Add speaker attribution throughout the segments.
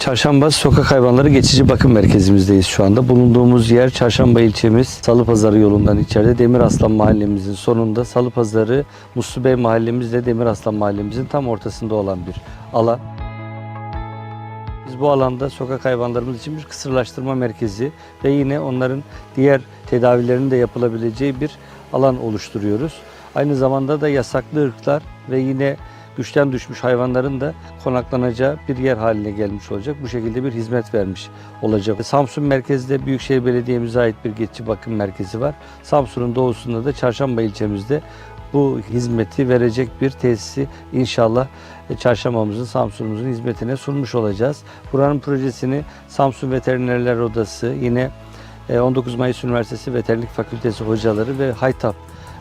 Speaker 1: Çarşamba Sokak Hayvanları Geçici Bakım Merkezimizdeyiz şu anda. Bulunduğumuz yer Çarşamba ilçemiz Salı Pazarı yolundan içeride Demir Aslan mahallemizin sonunda Salı Pazarı Muslu Bey mahallemizle Demir Aslan mahallemizin tam ortasında olan bir alan. Biz bu alanda sokak hayvanlarımız için bir kısırlaştırma merkezi ve yine onların diğer tedavilerinin de yapılabileceği bir alan oluşturuyoruz. Aynı zamanda da yasaklı ırklar ve yine güçten düşmüş hayvanların da konaklanacağı bir yer haline gelmiş olacak. Bu şekilde bir hizmet vermiş olacak. Samsun merkezde Büyükşehir Belediye'mize ait bir geçici bakım merkezi var. Samsun'un doğusunda da Çarşamba ilçemizde bu hizmeti verecek bir tesisi inşallah e, çarşambamızın, Samsun'umuzun hizmetine sunmuş olacağız. Buranın projesini Samsun Veterinerler Odası, yine e, 19 Mayıs Üniversitesi Veterinerlik Fakültesi hocaları ve Haytap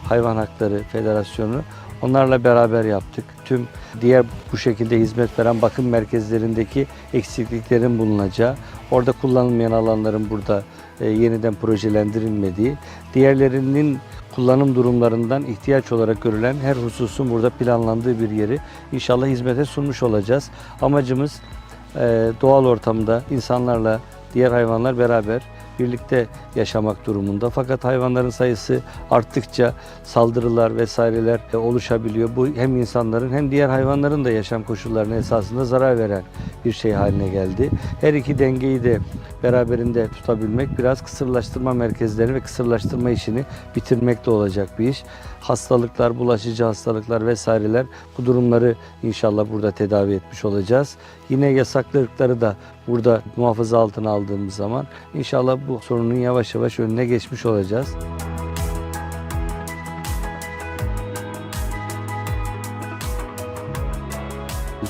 Speaker 1: Hayvan Hakları Federasyonu onlarla beraber yaptık. Tüm diğer bu şekilde hizmet veren bakım merkezlerindeki eksikliklerin bulunacağı, orada kullanılmayan alanların burada e, yeniden projelendirilmediği, diğerlerinin kullanım durumlarından ihtiyaç olarak görülen her hususun burada planlandığı bir yeri inşallah hizmete sunmuş olacağız. Amacımız e, doğal ortamda insanlarla diğer hayvanlar beraber birlikte yaşamak durumunda. Fakat hayvanların sayısı arttıkça saldırılar vesaireler e, oluşabiliyor. Bu hem insanların hem diğer hayvanların da yaşam koşullarına esasında zarar veren bir şey haline geldi. Her iki dengeyi de beraberinde tutabilmek biraz kısırlaştırma merkezlerini ve kısırlaştırma işini bitirmekte olacak bir iş. Hastalıklar, bulaşıcı hastalıklar vesaireler bu durumları inşallah burada tedavi etmiş olacağız. Yine yasaklı ırkları da burada muhafaza altına aldığımız zaman inşallah bu sorunun yavaş yavaş önüne geçmiş olacağız.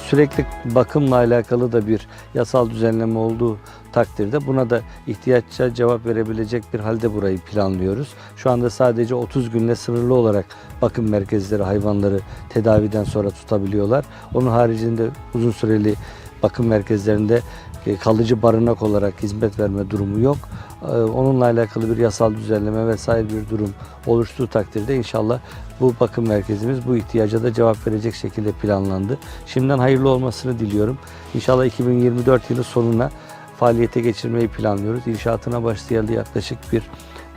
Speaker 1: Sürekli bakımla alakalı da bir yasal düzenleme olduğu takdirde buna da ihtiyaçça cevap verebilecek bir halde burayı planlıyoruz. Şu anda sadece 30 günle sınırlı olarak bakım merkezleri hayvanları tedaviden sonra tutabiliyorlar. Onun haricinde uzun süreli bakım merkezlerinde e, kalıcı barınak olarak hizmet verme durumu yok. E, Onunla alakalı bir yasal düzenleme vesaire bir durum oluştuğu takdirde inşallah bu bakım merkezimiz bu ihtiyaca da cevap verecek şekilde planlandı. Şimdiden hayırlı olmasını diliyorum. İnşallah 2024 yılı sonuna faaliyete geçirmeyi planlıyoruz. İnşaatına başlayalı yaklaşık bir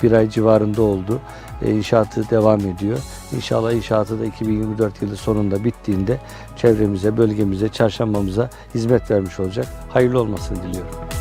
Speaker 1: bir ay civarında oldu. E, İnşaatı devam ediyor. İnşallah inşaatı da 2024 yılı sonunda bittiğinde çevremize, bölgemize, çarşambamıza hizmet vermiş olacak. Hayırlı olmasını diliyorum.